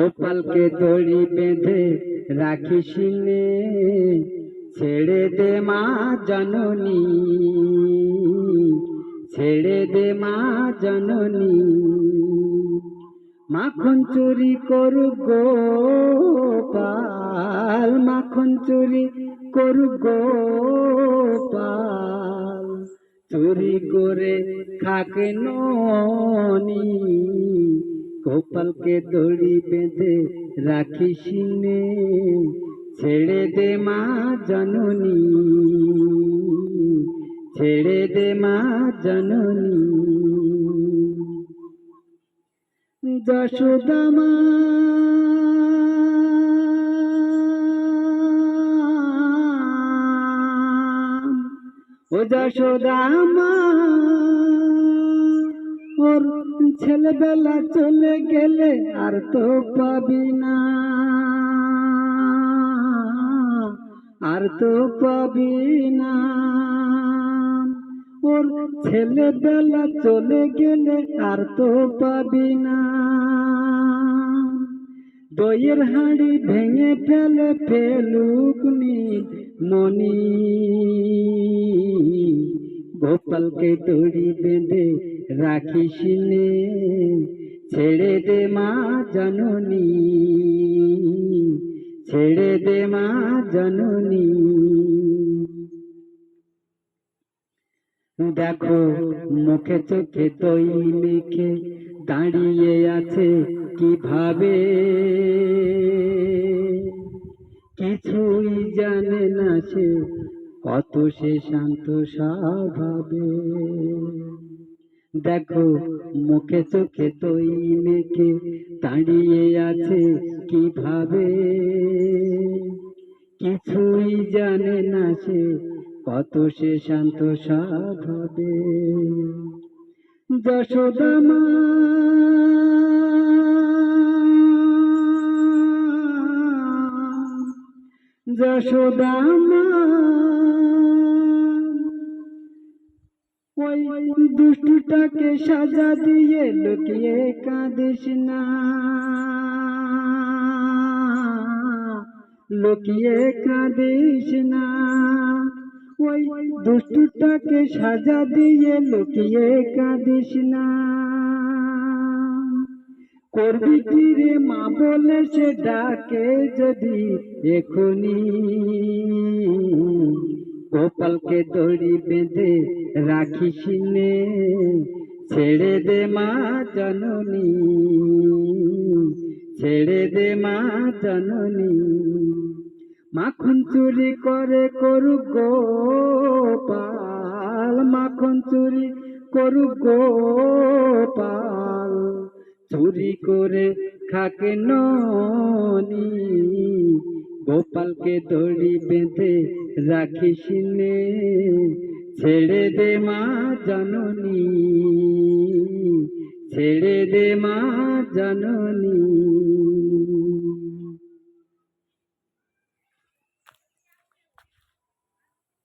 গোপালকে দড়ি বেঁধে রাখিস ছেড়ে দে মা জননী, ছেড়ে দে মা জননী। মাখন চুরি করু গোপাল, মাখন চুরি করু গোপাল। চুরি করে খাকে ননি গোপালকে দড়ি বেঁধে রাখিস নে, ছেড়ে দে মা জননী, ছেড়ে দে মা জননী। যশোদামা, ও যশোদামা, ওর ছেলেবেলা চলে গেলে আর তো পাবি না। আর তো পাবি না। ওর ছেলেবেলা চলে গেলে আর তো পাবি না। দইয়ের হাঁড়ি ভেঙে ফেলে ফেলুকনি মনি। গোপালকে দড়ি বেঁধে রাখিস ছেড়ে দে মা জননী, ছেড়ে দে মা জননী। দেখো মুখে চোখে দই মেখে দাঁড়িয়ে আছে কীভাবে? কিছুই জানে না সে কত সে শান্ত স্বভাবে। দেখো, মুখে চোখে দই মেখে দাঁড়িয়ে আছে কীভাবে? কিছুই জানে না সে কত সে শান্ত স্বভাবে। যশোদামা যশোদামা ওই দুষ্টুটাকে সাজা দিয়ে লুকিয়ে কাঁদিস না। লুকিয়ে কাঁদিস না। ওই দুষ্টুটাকে সাজা দিয়ে লুকিয়ে কাঁদিস না। করবি কি রে মা বলে সে ডাকে যদি এখনি। গোপালকে দড়ি বেঁধে রাখিস নে, ছেড়ে দে মা জননী, ছেড়ে দে মা জননী। মাখন চুরি করে করু গোপাল, মাখন চুরি করু গোপাল, চুরি করে খাকে ননি। গোপালকে দড়ি বেঁধে রাখিস নে ছেড়ে দে মা জননী ছেড়ে দে মা জননী।